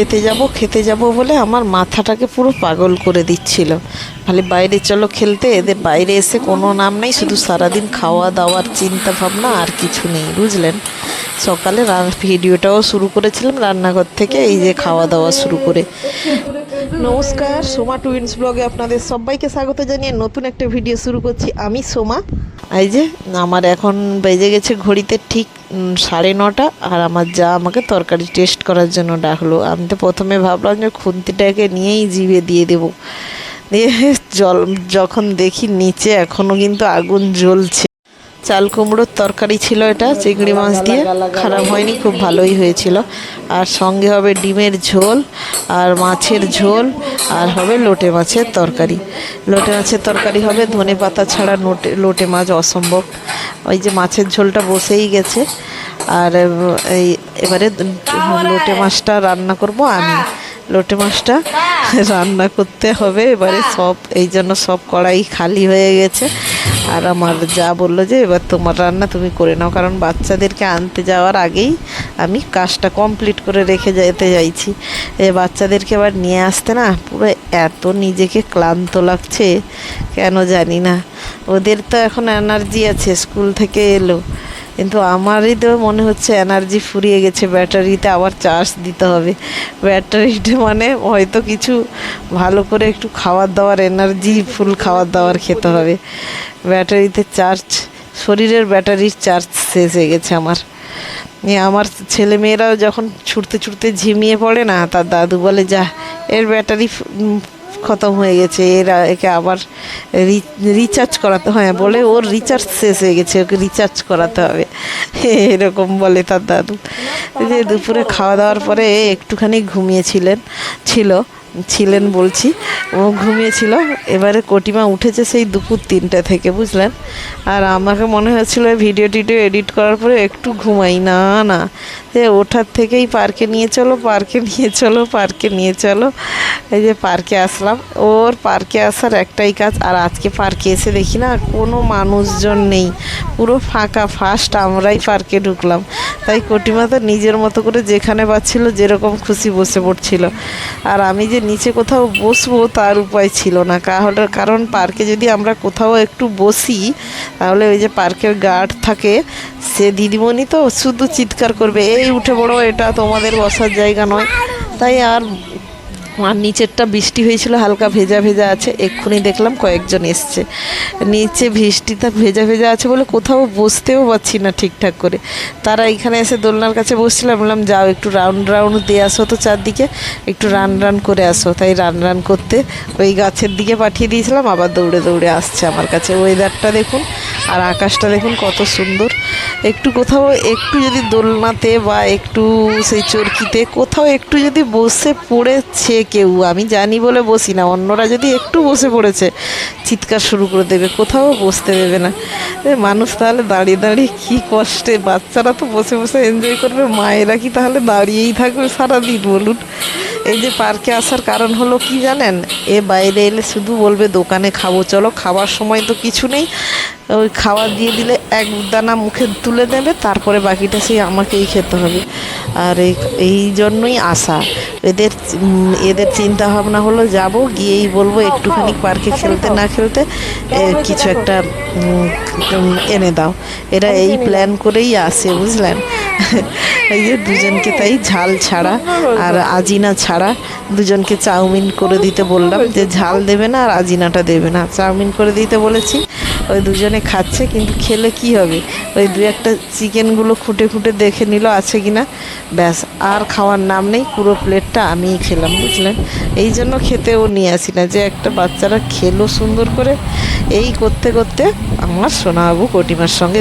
খেতে যাব খেতে যাব বলে আমার মাথাটাকে পুরো পাগল করে দিচ্ছিল। খালি বাইরে চলো খেলতে, এদের বাইরে এসে কোনো নাম নেই, শুধু সারাদিন খাওয়া দাওয়ার চিন্তা ভাবনা আর কিছু নেই, বুঝলেন? সকালে ভিডিওটাও শুরু করেছিলাম রান্নাঘর থেকে, এই যে খাওয়া দাওয়া শুরু করে। নমস্কার, সোমা টুইন্স ব্লগে আপনাদের সবাইকে স্বাগত জানিয়ে নতুন একটা ভিডিও শুরু করছি। আমি সোমা। এই যে, আমার এখন বেজে গেছে ঘড়িতে ঠিক সাড়ে নটা, আর আমার যা আমাকে তরকারি টেস্ট করার জন্য ডাকলো। আমি তো প্রথমে ভাবলাম যে খুন্তিটাকে নিয়েই জিভে দিয়ে দেবো। দিয়ে, জল, যখন দেখি নিচে এখনও কিন্তু আগুন জ্বলছে। চাল কুমড়োর তরকারি ছিল এটা, চিংড়ি মাছ দিয়ে। খারাপ হয়নি, খুব ভালোই হয়েছিল। আর সঙ্গে হবে ডিমের ঝোল আর মাছের ঝোল আর হবে লোটে মাছের তরকারি। লোটে মাছের তরকারি হবে, ধনে পাতা ছাড়া নোটে, লোটে মাছ অসম্ভব। ওই যে মাছের ঝোলটা বসেই গেছে। আর এই এবারে লোটে মাছটা রান্না করব আমি। লোটে মাছটা রান্না করতে হবে, এবারে সব, এই জন্য সব কড়াই খালি হয়ে গেছে। আর আমার যা বলল যে, এবার তোমার রান্না তুমি করে নাও। কারণ বাচ্চাদেরকে আনতে যাওয়ার আগেই আমি কাজটা কমপ্লিট করে রেখে যেতে চাইছি। এ বাচ্চাদেরকে আবার নিয়ে আসতে না পুরো এত নিজেকে ক্লান্ত লাগছে, কেন জানি না। ওদের তো এখন এনার্জি আছে, স্কুল থেকে এলো। কিন্তু আমারই তো মনে হচ্ছে এনার্জি ফুরিয়ে গেছে, ব্যাটারিতে আবার চার্জ দিতে হবে। ব্যাটারিটা মানে হয়তো কিছু ভালো করে একটু খাবার দাবার এনার্জি ফুল খাবার দাবার খেতে হবে। ব্যাটারিতে চার্জ শরীরের ব্যাটারির চার্জ শেষ হয়ে গেছে আমার। আমার ছেলে মেয়েরাও যখন ছুটতে ছুটতে ঝিমিয়ে পড়ে না, তার দাদু বলে, যা, এর ব্যাটারি খতম হয়ে গেছে এরা একে আবার রিচার্জ করাতে হয়। বলে ওর রিচার্জ শেষ হয়ে গেছে ওকে রিচার্জ করাতে হবে। এরকম বলে তার দাদু। যে দুপুরে খাওয়া দাওয়ার পরে একটুখানি ঘুমিয়েছিলেন ছিল। ছিলেন বলছি। ও ঘুমিয়েছিল। এবারে কটিমা উঠেছে সেই দুপুর তিনটে থেকে, বুঝলেন? আর আমাকে মনে হচ্ছিল ভিডিও টিডিও এডিট করার পরে একটু ঘুমাই। না না। যে ওঠার থেকেই পার্কে নিয়ে চলো, পার্কে নিয়ে চলো, পার্কে নিয়ে চলো। এই যে পার্কে আসলাম। ওর পার্কে আসার একটাই কাজ, আর আজকে পার্কে এসে দেখি না, কোনো মানুষজন নেই। পুরো ফাঁকা ফার্স্ট আমরাই পার্কে ঢুকলাম। তাই কটিমা তো নিজের মতো করে যেখানে পাচ্ছিল, যেরকম খুশি বসে পড়ছিল। আর আমি যে নিচে কোথাও বসবো তার উপায় ছিল না। কাহলে কারণ পার্কে যদি আমরা কোথাও একটু বসি, তাহলে ওই যে পার্কের গার্ড থাকে, সে দিদিমণি তো শুধু চিৎকার করবে, এই, উঠে বড়ো এটা তোমাদের বসার জায়গা নয়। তাই আর আর নিচেরটা বৃষ্টি হয়েছিল, হালকা ভেজা ভেজা আছে, এক্ষুনি দেখলাম কয়েকজন এসছে। নিচে বৃষ্টিটা ভেজা ভেজা আছে বলে কোথাও বসতেও পারছি না ঠিকঠাক করে। তারা এখানে এসে দোলনার কাছে বসছিলাম বললাম, যাও, একটু রাউন্ড রাউন্ড দিয়ে আসো তো চারদিকে, একটু রান রান করে আসো। তাই রান রান করতে ওই গাছের দিকে পাঠিয়ে দিয়েছিলাম, আবার দৌড়ে দৌড়ে আসছে আমার কাছে। ওয়েদারটা দেখুন আর আকাশটা দেখুন কত সুন্দর। একটু কোথাও একটু যদি দোলনাতে বা একটু সেই চরকিতে কোথাও একটু যদি বসে পড়েছে কেউ, আমি জানি বলে বসি না, অন্যরা যদি একটু বসে পড়েছে, চিৎকার শুরু করে দেবে, কোথাও বসতে দেবে না। মানুষ তাহলে দাঁড়িয়ে দাঁড়িয়ে কী কষ্টে, বাচ্চারা তো বসে বসে এনজয় করবে, মায়েরা কি তাহলে দাঁড়িয়েই থাকবে সারাদিন, বলুন। এই যে পার্কে আসার কারণ হলো কি জানেন? এ বাইরে এলে শুধু বলবে দোকানে খাব চলো খাবার সময় তো কিছু নেই। ওই খাওয়া দিয়ে দিলে এক দানা মুখে তুলে দেবে তারপরে বাকিটা সেই আমাকেই খেতে হবে। আর এই এই জন্যই আসা। এদের এদের চিন্তা ভাবনা হলো যাব গিয়েই বলব একটুখানি পার্কে খেলতে না খেলতে কিছু একটা এনে দাও। এরা এই প্ল্যান করেই আসে বুঝলেন? এই যে দুজনকে তাই ঝাল ছাড়া আর আজিনা ছাড়া দুজনকে চাউমিন করে দিতে বললাম যে ঝাল দেবে না আর আজিনাটা দেবে না। চাউমিন করে দিতে বলেছি, ওই দুজনে খাচ্ছে, কিন্তু খেলে কি হবে? ওই দু একটা চিকেনগুলো খুঁটে খুঁটে দেখে নিল, আছে কি না? ব্যাস, আর খাওয়ার নাম নেই, পুরো প্লেটটা আমিই খেলাম, বুঝলেন? এই জন্য খেতেও নিয়ে আসি না, যে একটা বাচ্চারা খেলো সুন্দর করে, এই করতে করতে আমার সোনাবাবু কটিমার সঙ্গে